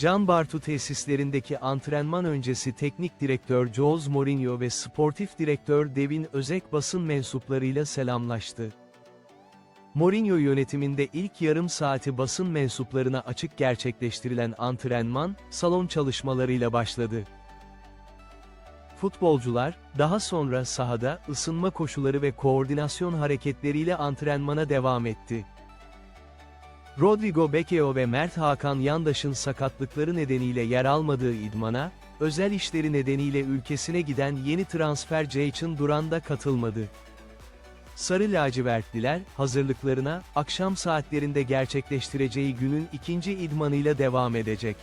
Can Bartu tesislerindeki antrenman öncesi teknik direktör Jose Mourinho ve sportif direktör Devin Özek basın mensuplarıyla selamlaştı. Mourinho yönetiminde ilk yarım saati basın mensuplarına açık gerçekleştirilen antrenman, salon çalışmalarıyla başladı. Futbolcular, daha sonra sahada, ısınma koşuları ve koordinasyon hareketleriyle antrenmana devam etti. Rodrigo Bekeo ve Mert Hakan Yandaş'ın sakatlıkları nedeniyle yer almadığı idmana, özel işleri nedeniyle ülkesine giden yeni transfer Ceyçin Duran da katılmadı. Sarı lacivertliler, hazırlıklarına, akşam saatlerinde gerçekleştireceği günün ikinci idmanıyla devam edecek.